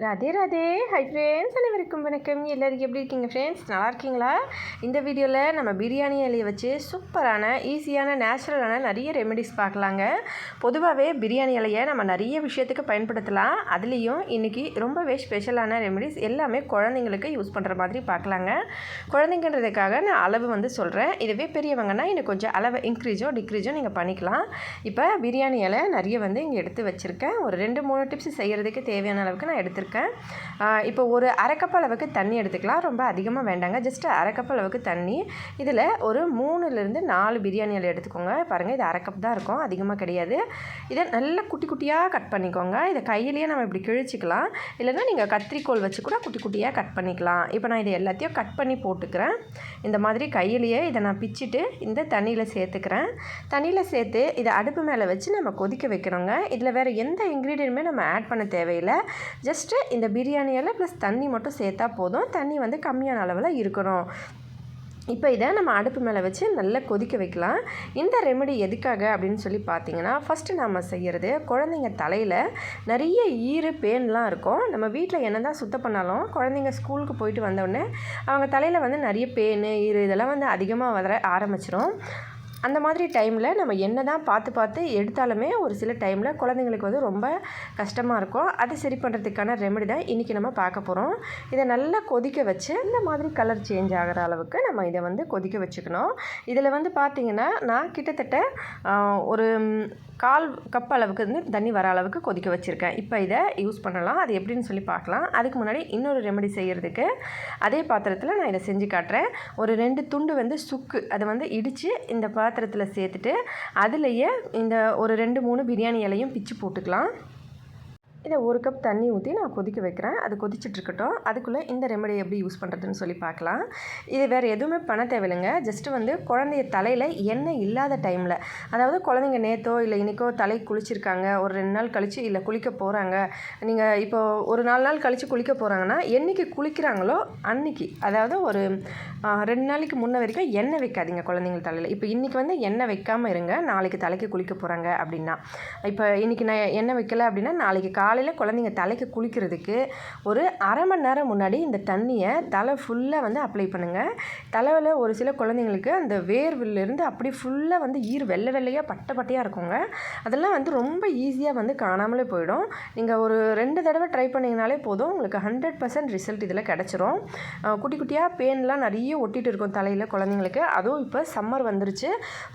Radhe Radhe. Hi friends அனைவருக்கும் வணக்கம். எல்லோருக்கும் எப்படி இருக்கீங்க ஃப்ரெண்ட்ஸ் நல்லா இருக்கீங்களா? இந்த வீடியோவில் நம்ம பிரியாணி இலையை வச்சு சூப்பரான ஈஸியான நேச்சுரலான நிறைய ரெமெடிஸ் பார்க்கலாங்க. பொதுவாகவே பிரியாணி இலையை நம்ம நிறைய விஷயத்துக்கு பயன்படுத்தலாம். அதுலேயும் இன்றைக்கி ரொம்பவே ஸ்பெஷலான ரெமெடிஸ் எல்லாமே குழந்தைங்களுக்கு யூஸ் பண்ணுற மாதிரி பார்க்கலாங்க. குழந்தைங்கன்றதுக்காக நான் அளவு வந்து சொல்கிறேன் இதுவே பெரியவங்கன்னா இன்னும் கொஞ்சம் அளவு இன்க்ரீஸோ டிக்ரீஸோ நீங்கள் பண்ணிக்கலாம். இப்போ பிரியாணி இலை நிறைய வந்து இங்கே எடுத்து வச்சுருக்கேன். ஒரு ரெண்டு மூணு டிப்ஸ் செய்கிறதுக்கு தேவையான அளவுக்கு நான் எடுத்துருக்கேன். இப்போ ஒரு அரை அளவுக்கு தண்ணி எடுத்துக்கலாம். ரொம்ப அதிகமாக வேண்டாங்க. ஜஸ்ட் அரை அளவுக்கு தண்ணி. இதில் ஒரு மூணுலேருந்து நாலு பிரியாணி இலை எடுத்துக்கோங்க. பாருங்கள் இது அரைக்கப் தான் இருக்கும். அதிகமாக கிடையாது. இதை நல்லா குட்டி குட்டியாக கட் பண்ணிக்கோங்க. இதை கையிலேயே நம்ம இப்படி கிழிச்சிக்கலாம். இல்லைன்னா நீங்கள் கத்திரிக்கோல் வச்சு கூட குட்டி குட்டியாக கட் பண்ணிக்கலாம். இப்போ நான் இதை எல்லாத்தையும் கட் பண்ணி போட்டுக்கிறேன். இந்த மாதிரி கையிலேயே இதை நான் பிச்சுட்டு இந்த தண்ணியில் சேர்த்துக்கிறேன். தண்ணியில் சேர்த்து இதை அடுப்பு மேலே வச்சு நம்ம கொதிக்க வைக்கிறோங்க இதில் வேறு எந்த இன்க்ரீடியன்ட்டுமே நம்ம ஆட் பண்ண தேவையில்லை. ஜஸ்ட் ஃபஸ்ட்டு இந்த பிரியாணியில் ப்ளஸ் தண்ணி மட்டும் சேர்த்தா போதும். தண்ணி வந்து கம்மியான அளவில் இருக்கணும். இப்போ இதை நம்ம அடுப்பு மேலே வச்சு நல்லா கொதிக்க வைக்கலாம். இந்த ரெமெடி எதுக்காக அப்படின்னு சொல்லி பார்த்தீங்கன்னா ஃபஸ்ட்டு நம்ம செய்கிறது குழந்தைங்க தலையில் நிறைய ஈறு பேன்லாம் இருக்கும். நம்ம வீட்டில் என்ன தான் சுத்தம் பண்ணாலும் குழந்தைங்க ஸ்கூலுக்கு போயிட்டு வந்தோடனே அவங்க தலையில் வந்து நிறைய பேனு ஈறு இதெல்லாம் வந்து அதிகமாக வர ஆரம்பிச்சிடும் அந்த மாதிரி டைமில் நம்ம என்ன தான் பார்த்து பார்த்து எடுத்தாலுமே ஒரு சில டைமில் குழந்தைங்களுக்கு வந்து ரொம்ப கஷ்டமாக இருக்கும். அதை சரி பண்ணுறதுக்கான ரெமெடி தான் இன்றைக்கி நம்ம பார்க்க போகிறோம் இதை நல்லா கொதிக்க வச்சு இந்த மாதிரி கலர் சேஞ்ச் ஆகிற அளவுக்கு நம்ம இதை வந்து கொதிக்க வச்சுக்கணும். இதில் வந்து பார்த்திங்கன்னா நான் கிட்டத்தட்ட ஒரு கால் கப் அளவுக்கு வந்து தண்ணி வர அளவுக்கு கொதிக்க வச்சுருக்கேன். இப்போ இதை யூஸ் பண்ணலாம். அது எப்படின்னு சொல்லி பார்க்கலாம். அதுக்கு முன்னாடி இன்னொரு ரெமெடி செய்கிறதுக்கு அதே பாத்திரத்தில் நான் இதை செஞ்சு காட்டுறேன். ஒரு ரெண்டு துண்டு வந்து சுக்கு அதை வந்து இடித்து இந்த பாத்திரத்தில் சேர்த்துட்டு அதுலேயே இந்த ஒரு ரெண்டு மூணு பிரியாணி இலையும் பிச்சு போட்டுக்கலாம். இதை ஒரு கப் தண்ணி ஊற்றி நான் கொதிக்க வைக்கிறேன். அது கொதிச்சிட்ருக்கட்டும் அதுக்குள்ளே இந்த ரெமடியை எப்படி யூஸ் பண்ணுறதுன்னு சொல்லி பார்க்கலாம். இது வேறு எதுவுமே பண்ண தேவையில்லைங்க. ஜஸ்ட்டு வந்து குழந்தைய தலையில் எண்ணெய் இல்லாத டைமில் அதாவது குழந்தைங்க நேற்றோ இல்லை இன்றைக்கோ தலை குளிச்சிருக்காங்க. ஒரு ரெண்டு நாள் கழித்து இல்லை குளிக்க போகிறாங்க நீங்கள் இப்போது ஒரு நாலு நாள் கழித்து குளிக்க போகிறாங்கன்னா என்றைக்கு குளிக்கிறாங்களோ அன்னைக்கு. அதாவது ஒரு ரெண்டு நாளைக்கு முன்ன வரைக்கும் எண்ணெய் வைக்காதீங்க குழந்தைங்க தலையில். இப்போ இன்றைக்கி வந்து எண்ணெய் வைக்காமல் இருங்க. நாளைக்கு தலைக்கு குளிக்க போகிறாங்க அப்படின்னா. இப்போ இன்றைக்கி நான் எண்ணெய் வைக்கல அப்படின்னா நாளைக்கு கா காலையில் குழந்தைங்க தலைக்கு குளிக்கிறதுக்கு ஒரு அரை மணி நேரம் முன்னாடி இந்த தண்ணியை தலை ஃபுல்லாக வந்து அப்ளை பண்ணுங்கள் தலைவில் ஒரு சில குழந்தைங்களுக்கு அந்த வேர்விலேருந்து அப்படி ஃபுல்லாக வந்து ஈர் வெள்ளை வெள்ளையாக பட்டை பட்டையாக இருக்குங்க. அதெல்லாம் வந்து ரொம்ப ஈஸியாக வந்து காணாமலே போயிடும். நீங்கள் ஒரு ரெண்டு தடவை ட்ரை பண்ணிங்கனாலே போதும். உங்களுக்கு ஹண்ட்ரட் பர்சன்ட் ரிசல்ட் இதில் கிடச்சிரும். குட்டி குட்டியாக பேன்லாம் நிறைய ஒட்டிகிட்டு இருக்கும் தலையில் குழந்தைங்களுக்கு. அதுவும் இப்போ சம்மர் வந்துருச்சு.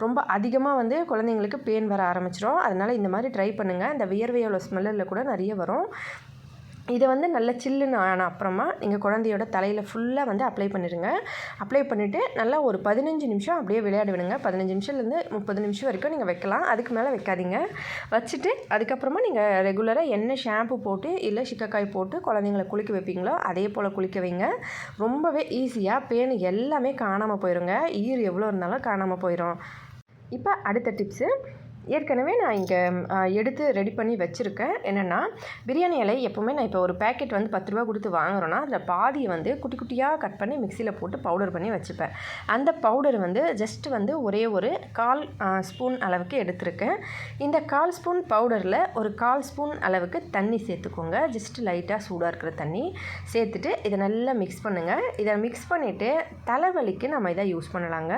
ரொம்ப அதிகமாக வந்து குழந்தைங்களுக்கு பேன் வர ஆரம்பிச்சிடும் அதனால் இந்த மாதிரி ட்ரை பண்ணுங்கள் அந்த வியர்வையோட ஸ்மெல்லில் கூட நிறைய வெளியே வரும். இதை வந்து நல்ல சில்லுன்னு ஆன அப்புறமா நீங்கள் குழந்தையோட தலையில் ஃபுல்லாக வந்து அப்ளை பண்ணிடுங்க அப்ளை பண்ணிவிட்டு நல்லா ஒரு பதினஞ்சு நிமிஷம் அப்படியே விளையாட விடுங்க. பதினஞ்சு நிமிஷத்துலேருந்து முப்பது நிமிஷம் வரைக்கும் நீங்கள் வைக்கலாம். அதுக்கு மேலே வைக்காதீங்க. வச்சுட்டு அதுக்கப்புறமா நீங்கள் ரெகுலராக என்ன ஷாம்பு போட்டு இல்லை சிக்கக்காய் போட்டு குழந்தைங்கள குளிக்க வைப்பீங்களோ அதே போல் குளிக்க வைங்க. ரொம்பவே ஈஸியாக பேன் எல்லாமே காணாமல் போயிடுங்க ஈர் எவ்வளோ இருந்தாலும் காணாமல் போயிடும் இப்போ அடுத்த டிப்ஸு ஏற்கனவே நான் இங்கே எடுத்து ரெடி பண்ணி வச்சுருக்கேன். என்னென்னா பிரியாணி இலை எப்போவுமே நான் இப்போ ஒரு பேக்கெட் வந்து பத்து ரூபா கொடுத்து வாங்குறோன்னா அதில் பாதியை வந்து குட்டி குட்டியாக கட் பண்ணி மிக்சியில் போட்டு பவுடர் பண்ணி வச்சுப்பேன். அந்த பவுடர் வந்து ஜஸ்ட் வந்து ஒரே ஒரு கால் ஸ்பூன் அளவுக்கு எடுத்திருக்கேன். இந்த கால் ஸ்பூன் பவுடரில் ஒரு கால் ஸ்பூன் அளவுக்கு தண்ணி சேர்த்துக்கோங்க. ஜஸ்ட் லைட்டாக சூடாக இருக்கிற தண்ணி சேர்த்துட்டு இதை நல்லா மிக்ஸ் பண்ணுங்கள் இதை மிக்ஸ் பண்ணிவிட்டு தலைவலிக்கு நம்ம இதை யூஸ் பண்ணலாங்க.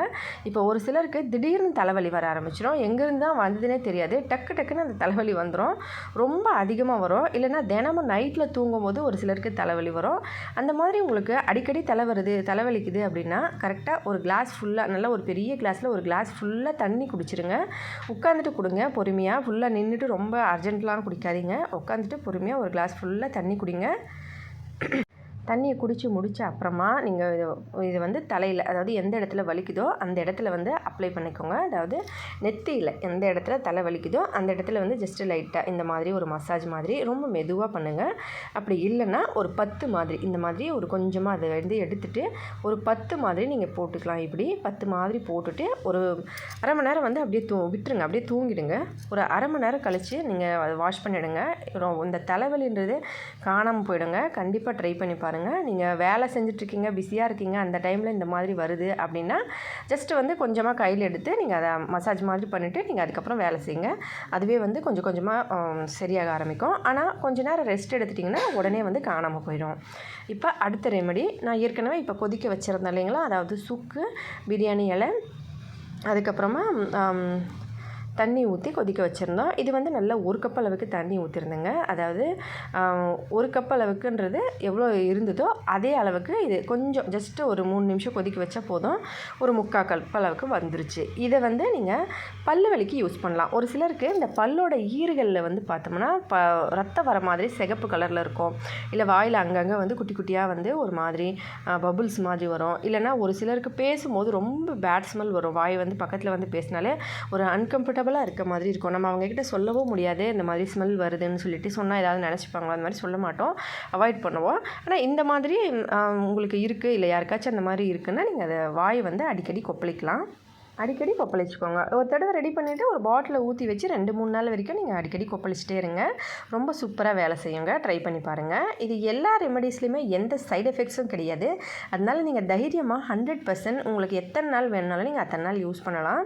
இப்போ ஒரு சிலருக்கு திடீர்னு தலைவலி வர ஆரம்பிச்சிடும் எங்கேருந்து தான் வந்து வந்ததுன்னே தெரியாது. டக்கு டக்குன்னு அந்த தலைவலி வந்துடும் ரொம்ப அதிகமாக வரும். இல்லைனா தினமும் நைட்டில் தூங்கும் போது ஒரு சிலருக்கு தலைவலி வரும். அந்த மாதிரி உங்களுக்கு அடிக்கடி தலை வருது தலைவலிக்குது அப்படின்னா கரெக்டாக ஒரு கிளாஸ் ஃபுல்லாக நல்லா ஒரு பெரிய கிளாஸில் ஒரு கிளாஸ் ஃபுல்லாக தண்ணி குடிச்சிருங்க. உட்காந்துட்டு கொடுங்க பொறுமையாக ஃபுல்லாக நின்றுட்டு ரொம்ப அர்ஜென்ட்லாம் குடிக்காதீங்க. உட்காந்துட்டு பொறுமையாக ஒரு கிளாஸ் ஃபுல்லாக தண்ணி குடிங்க. தண்ணியை குடித்து முடித்த அப்புறமா நீங்கள் இது இது வந்து தலையில் அதாவது எந்த இடத்துல வலிக்குதோ அந்த இடத்துல வந்து அப்ளை பண்ணிக்கோங்க. அதாவது நெத்தியில் எந்த இடத்துல தலை வலிக்குதோ அந்த இடத்துல வந்து ஜஸ்ட்டு லைட்டாக இந்த மாதிரி ஒரு மசாஜ் மாதிரி ரொம்ப மெதுவாக பண்ணுங்கள் அப்படி இல்லைன்னா ஒரு பத்து மாதிரி இந்த மாதிரி ஒரு கொஞ்சமாக அதை வந்து எடுத்துகிட்டு ஒரு பத்து மாதிரி நீங்கள் போட்டுக்கலாம். இப்படி பத்து மாதிரி போட்டுட்டு ஒரு அரை மணி நேரம் வந்து அப்படியே தூ விட்டுருங்க. அப்படியே தூங்கிடுங்க. ஒரு அரை மணி நேரம் கழித்து நீங்கள் அதை வாஷ் பண்ணிவிடுங்க இந்த தலைவலின்றது காணாமல் போயிடுங்க. கண்டிப்பாக ட்ரை பண்ணி பாருங்கள் பண்ணுங்கள் நீங்கள் வேலை செஞ்சிட்ருக்கீங்க பிஸியாக இருக்கீங்க அந்த டைமில் இந்த மாதிரி வருது அப்படின்னா ஜஸ்ட் வந்து கொஞ்சமாக கையில் எடுத்து நீங்கள் அதை மசாஜ் மாதிரி பண்ணிவிட்டு நீங்கள் அதுக்கப்புறம் வேலை செய்யுங்க. அதுவே வந்து கொஞ்சம் கொஞ்சமாக சரியாக ஆரம்பிக்கும். ஆனால் கொஞ்ச நேரம் ரெஸ்ட் எடுத்துட்டிங்கன்னா உடனே வந்து காணாமல் போயிடும். இப்போ அடுத்த ரெமெடி நான் ஏற்கனவே இப்போ கொதிக்க வச்சுருந்தேன் இல்லைங்களா? அதாவது சுக்கு பிரியாணி இலை அதுக்கப்புறமா தண்ணி ஊற்றி கொதிக்க வச்சுருந்தோம். இது வந்து நல்லா ஒரு கப் அளவுக்கு தண்ணி ஊற்றிருந்தேங்க அதாவது ஒரு கப் அளவுக்குன்றது எவ்வளோ இருந்ததோ அதே அளவுக்கு இது கொஞ்சம் ஜஸ்ட்டு ஒரு மூணு நிமிஷம் கொதிக்க வச்சா போதும். ஒரு முக்கால் கப் அளவுக்கு வந்துருச்சு. இதை வந்து நீங்கள் பல்லு வலிக்கு யூஸ் பண்ணலாம். ஒரு சிலருக்கு இந்த பல்லோட ஈறுகளில் வந்து பார்த்தோம்னா ப ரத்தம் வர மாதிரி சிகப்பு கலரில் இருக்கும். இல்லை வாயில் அங்கங்கே வந்து குட்டி குட்டியாக வந்து ஒரு மாதிரி பபுள்ஸ் மாதிரி வரும். இல்லைனா ஒரு சிலருக்கு பேசும்போது ரொம்ப பேட் ஸ்மெல் வரும். வாய் வந்து பக்கத்தில் வந்து பேசினாலே ஒரு அன்கம்ஃபர்ட் கம்ஃபர்டபுளாக இருக்க மாதிரி இருக்கும். நம்ம அவங்கக்கிட்ட சொல்லவும் முடியாது இந்த மாதிரி ஸ்மெல் வருதுன்னு சொல்லிட்டு சொன்னால் ஏதாவது நினச்சிப்பாங்களா? அந்த மாதிரி சொல்ல மாட்டோம். அவாய்ட் பண்ணுவோம். ஆனால் இந்த மாதிரி உங்களுக்கு இருக்குது இல்லை யாருக்காச்சும் அந்த மாதிரி இருக்குன்னா நீங்கள் அதை வாய் வந்து அடிக்கடி கொப்பளிக்கலாம். அடிக்கடி கொப்பளிச்சுக்கோங்க. ஒரு தடவை ரெடி பண்ணிவிட்டு ஒரு பாட்டிலை ஊற்றி வச்சு ரெண்டு மூணு நாள் வரைக்கும் நீங்கள் அடிக்கடி கொப்பளிச்சிட்டே இருங்க. ரொம்ப சூப்பராக வேலை செய்யுங்க. ட்ரை பண்ணி பாருங்கள் இது எல்லா ரெமடிஸ்லையுமே எந்த சைடு எஃபெக்ட்ஸும் கிடையாது. அதனால் நீங்கள் தைரியமாக ஹண்ட்ரட் பர்சன்ட் உங்களுக்கு எத்தனை நாள் வேணுனாலும் நீங்கள் அத்தனை நாள் யூஸ் பண்ணலாம்.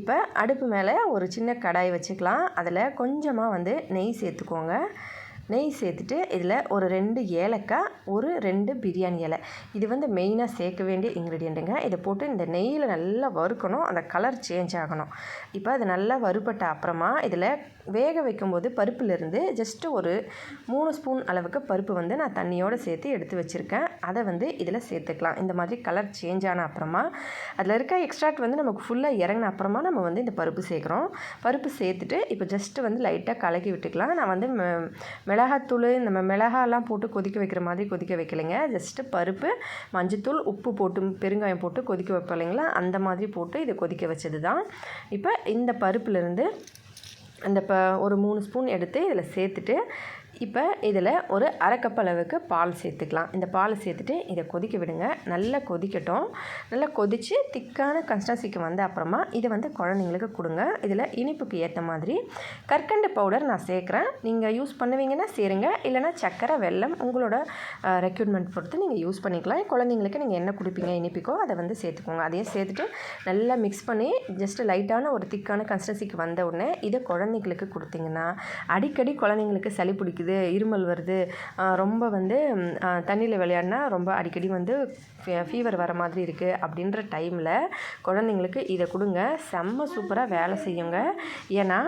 இப்போ அடுப்பு மேலே ஒரு சின்ன கடாய் வச்சுக்கலாம். அதில் கொஞ்சமாக வந்து நெய் சேர்த்துக்கோங்க. நெய் சேர்த்துட்டு இதில் ஒரு ரெண்டு ஏலக்காய் ஒரு ரெண்டு பிரியாணி இலை. இது வந்து மெயினாக சேர்க்க வேண்டிய இன்க்ரீடியண்ட்டுங்க இதை போட்டு இந்த நெய்யில் நல்லா வறுக்கணும். அந்த கலர் சேஞ்ச் ஆகணும். இப்போ அது நல்லா வறுபட்ட அப்புறமா இதில் வேக வைக்கும்போது பருப்புலேருந்து ஜஸ்ட்டு ஒரு மூணு ஸ்பூன் அளவுக்கு பருப்பு வந்து நான் தண்ணியோடு சேர்த்து எடுத்து வச்சுருக்கேன். அதை வந்து இதில் சேர்த்துக்கலாம். இந்த மாதிரி கலர் சேஞ்ச் ஆன அப்புறமா அதில் இருக்க எக்ஸ்ட்ராக்ட் வந்து நமக்கு ஃபுல்லாக இறங்கின அப்புறமா நம்ம வந்து இந்த பருப்பு சேர்க்குறோம். பருப்பு சேர்த்துட்டு இப்போ ஜஸ்ட்டு வந்து லைட்டாக கலக்கி விட்டுக்கலாம். நான் வந்து மிளகாத்தூள் நம்ம மிளகாலாம் போட்டு கொதிக்க வைக்கிற மாதிரி கொதிக்க வைக்கலைங்க. ஜஸ்ட்டு பருப்பு மஞ்சத்தூள் உப்பு போட்டு பெருங்காயம் போட்டு கொதிக்க வைப்போம் இல்லைங்களா? அந்த மாதிரி போட்டு இதை கொதிக்க வச்சது தான் இப்போ இந்த பருப்புலேருந்து அந்த ப ஒரு மூணு ஸ்பூன் எடுத்து இதில் சேர்த்துட்டு இப்போ இதில் ஒரு அரை கப் அளவுக்கு பால் சேர்த்துக்கலாம். இந்த பால் சேர்த்துட்டு இதை கொதிக்க விடுங்க. நல்லா கொதிக்கட்டும். நல்லா கொதித்து திக்கான கன்சிஸ்டன்சிக்கு வந்த அப்புறமா இதை வந்து குழந்தைங்களுக்கு கொடுங்க. இதில் இனிப்புக்கு ஏற்ற மாதிரி கற்கண்டு பவுடர் நான் சேர்க்குறேன். நீங்கள் யூஸ் பண்ணுவீங்கன்னா சேருங்க. இல்லைனா சக்கரை வெல்லம் உங்களோட ரெக்யூர்மெண்ட் பொறுத்து நீங்கள் யூஸ் பண்ணிக்கலாம். குழந்தைங்களுக்கு நீங்கள் என்ன கொடுப்பீங்க இனிப்பிக்கோ அதை வந்து சேர்த்துக்கோங்க. அதையும் சேர்த்துட்டு நல்லா மிக்ஸ் பண்ணி ஜஸ்ட் லைட்டான ஒரு திக்கான கன்சிஸ்டன்சிக்கு வந்த உடனே இதை குழந்தைங்களுக்கு கொடுத்தீங்கன்னா அடிக்கடி குழந்தைங்களுக்கு சளி பிடிக்குது. இருக்குது இருமல் வருது. ரொம்ப வந்து தண்ணியில் விளையாடினா ரொம்ப அடிக்கடி வந்து ஃபீவர் வர மாதிரி இருக்குது அப்படின்ற டைமில் குழந்தைங்களுக்கு இதை கொடுங்க. செம்ம சூப்பராக வேலை செய்யுங்க. ஏன்னா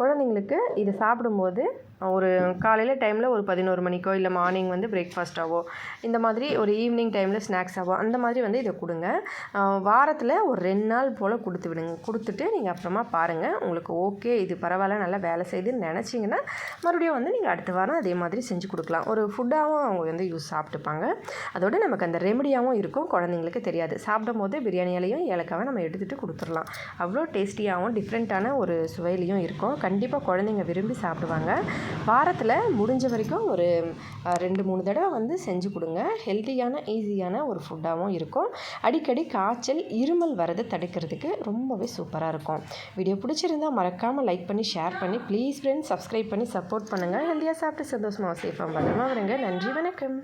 குழந்தைங்களுக்கு இதை சாப்பிடும்போது ஒரு காலையில் டைமில் ஒரு பதினோரு மணிக்கோ இல்லை மார்னிங் வந்து பிரேக்ஃபாஸ்ட்டாகவோ இந்த மாதிரி ஒரு ஈவினிங் டைமில் ஸ்நாக்ஸாகவோ அந்த மாதிரி வந்து இதை கொடுங்க. வாரத்தில் ஒரு ரெண்டு நாள் போல் கொடுத்து விடுங்க. கொடுத்துட்டு நீங்கள் அப்புறமா பாருங்கள் உங்களுக்கு ஓகே இது பரவாயில்ல நல்லா வேலை செய்யுதுன்னு நினச்சிங்கன்னா மறுபடியும் வந்து நீங்கள் அடுத்த வாரம் அதே மாதிரி செஞ்சு கொடுக்கலாம். ஒரு ஃபுட்டாகவும் அவங்க வந்து யூஸ் சாப்பிட்டுப்பாங்க. அதோடு நமக்கு அந்த ரெமடியாகவும் இருக்கும். குழந்தைங்களுக்கு தெரியாது. சாப்பிடும் போது பிரியாணியாலையும் ஏலக்காவை நம்ம எடுத்துகிட்டு கொடுத்துடலாம். அவ்வளோ டேஸ்டியாகவும் டிஃப்ரெண்ட்டான ஒரு சுவையிலையும் இருக்கும். கண்டிப்பாக குழந்தைங்க விரும்பி சாப்பிடுவாங்க. வாரத்தில் முடிஞ்ச வரைக்கும் ஒரு ரெண்டு மூணு தடவை வந்து செஞ்சு கொடுங்க. ஹெல்த்தியான ஈஸியான ஒரு ஃபுட்டாகவும் இருக்கும். அடிக்கடி காய்ச்சல் இருமல் வரதை தடுக்கிறதுக்கு ரொம்பவே சூப்பராக இருக்கும். வீடியோ பிடிச்சிருந்தால் மறக்காமல் லைக் பண்ணி ஷேர் பண்ணி ப்ளீஸ் ஃப்ரெண்ட்ஸ் சப்ஸ்கிரைப் பண்ணி சப்போர்ட் பண்ணுங்கள் ஹெல்த்தியாக சாப்பிட்டு சந்தோஷமாக சேஃபாக பத்திரமா வருங்க நன்றி வணக்கம்.